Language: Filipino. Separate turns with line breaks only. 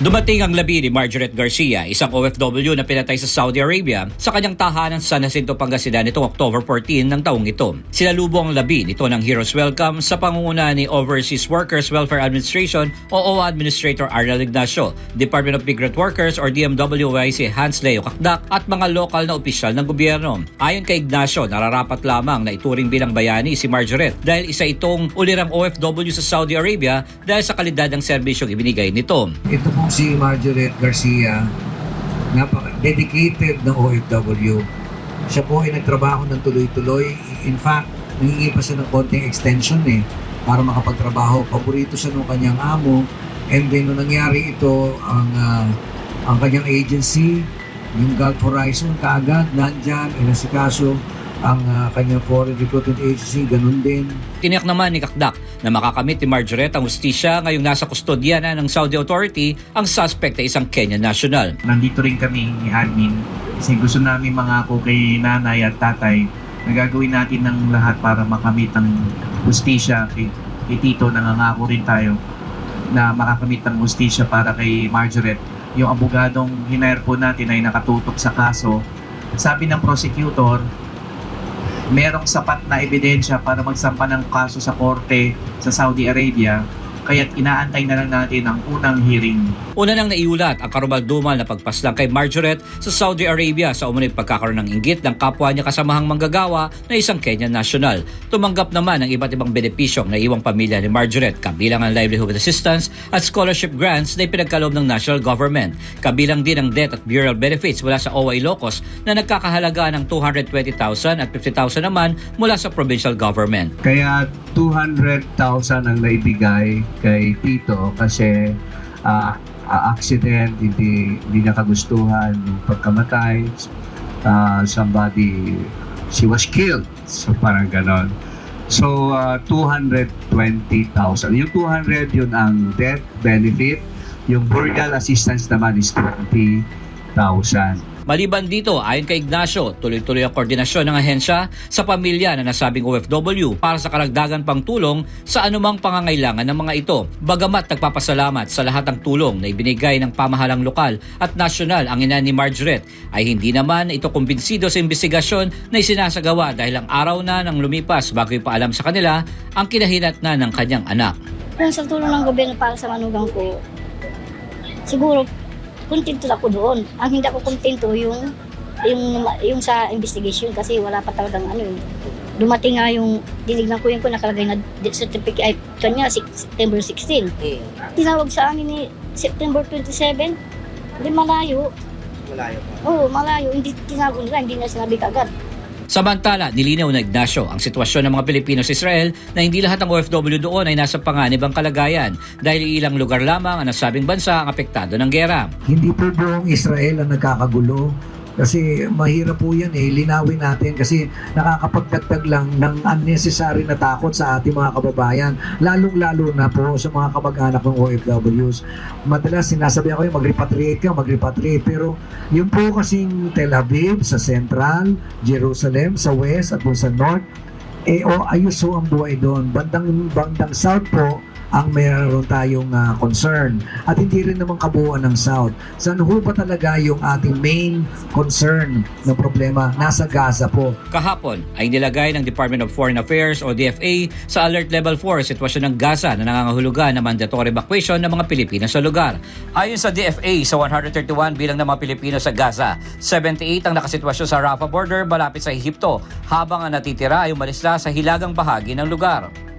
Dumating ang labi ni Margaret Garcia, isang OFW na pinatay sa Saudi Arabia sa kanyang tahanan sa San Jacinto, Pangasinan nitong October 14 ng taong ito. Sinalubong ang labi nito ng Heroes Welcome sa pangunguna ni Overseas Workers Welfare Administration o OWA Administrator Arnel Ignacio, Department of Migrant Workers or DMWY si Hans Leo Kakdak at mga lokal na opisyal ng gobyerno. Ayon kay Ignacio, nararapat lamang na ituring bilang bayani si Margaret dahil isa itong ulirang OFW sa Saudi Arabia dahil sa kalidad ng serbisyong ibinigay nito.
Ito po si Margaret Garcia, napaka-dedicated na OFW. Siya po ay nagtrabaho ng tuloy-tuloy. In fact, nangingi pa siya ng konting extension eh, para makapagtrabaho. Paborito siya ng kanyang amo. And then, nung nangyari ito, ang, ah, ang kanyang agency, yung Gulf Horizon, kaagad, nandyan, inasikaso, ang ah, kanyang foreign recruitment agency, ganun din.
Tiniyak naman ni Kakdak na makakamit ni Margaret ang hustisya ngayong nasa kustodya na ng Saudi Authority ang suspect na isang Kenyan national.
nandito rin kami ni admin kasi gusto namin mangako kay nanay at tatay na gagawin natin ng lahat para makamit ang justisya kay, kay Tito. Nangangako rin tayo na makakamit ang justisya para kay Margaret yung abogadong hinire po natin ay nakatutok sa kaso. Sabi ng prosecutor merong sapat na ebidensya para magsampa ng kaso sa korte sa Saudi Arabia kaya't inaantay na lang natin ang unang hearing
Una nang naiulat ang karumaldumal na pagpaslang kay Margaret sa Saudi Arabia sa umunoy pagkakaroon ng inggit ng kapwa niya kasamahang manggagawa na isang Kenyan national. Tumanggap naman ang iba't ibang benepisyong na iwang pamilya ni Margaret kabilang ang livelihood assistance at scholarship grants na ipinagkaloob ng national government. Kabilang din ang death at burial benefits mula sa OA Locos na nagkakahalaga ng 220,000 at 50,000 naman mula sa provincial government.
Kaya 200,000 ang naibigay kay Tito kasi ah, accident, hindi, hindi niya kagustuhan yung pagkamatay. Ah, somebody, she was killed. So parang ganon. So ah, 220,000. Yung 200 yun ang death benefit. Yung burial assistance naman is 20,000.
Maliban dito, ayon kay Ignacio, tuloy-tuloy ang koordinasyon ng ahensya sa pamilya na nasabing OFW para sa karagdagan pang tulong sa anumang pangangailangan ng mga ito. Bagamat nagpapasalamat sa lahat ng tulong na ibinigay ng pamahalang lokal at nasyonal ang ina ni Margaret, ay hindi naman ito kumbinsido sa investigasyon na isinasagawa dahil ang araw na nang lumipas bago ipaalam sa kanila ang kinahinat na ng kanyang anak.
Kung sa tulong ng gobyerno para sa manugang ko, siguro kontento ako doon. Ang hindi ako kontento yung yung yung sa investigation kasi wala pa talagang ano yung dumating nga yung dinignan ko yun ko nakalagay na death certificate ay kanya September 16 tinawag sa amin ni September 27 hindi malayo. Malayo pa. Oo malayo. Hindi tinawag nila hindi na sinabi kagad
Samantala, nilinaw na Ignacio ang sitwasyon ng mga Pilipino sa Israel na hindi lahat ng OFW doon ay nasa panganib ang kalagayan dahil ilang lugar lamang ang nasabing bansa ang apektado ng gera.
Hindi po buong Israel ang nagkakagulo. Kasi mahirap po yan eh. Linawin natin kasi nakakapagdagdag lang ng unnecessary na takot sa ating mga kababayan. Lalong-lalo na po sa mga kamag-anak ng OFWs. Madalas sinasabi ako yung mag-repatriate ka, mag-repatriate. Pero yun po kasing Tel Aviv sa Central, Jerusalem sa West at po sa North, eh o ayos ho ang buhay doon. Bandang, bandang South po, ang mayroon tayong ah, concern. At hindi rin naman kabuuan ng South. Saan ho ba talaga yung ating main concern na problema? Nasa Gaza po.
Kahapon ay nilagay ng Department of Foreign Affairs o DFA sa Alert Level 4 ang sitwasyon ng Gaza na nangangahulugan na mandatory evacuation ng mga Pilipino sa lugar. Ayon sa DFA, sa 131 bilang ng mga Pilipino sa Gaza, 78 ang nakasitwasyon sa Rafah border malapit sa Ehipto, habang ang natitira ay umalis na sa hilagang bahagi ng lugar.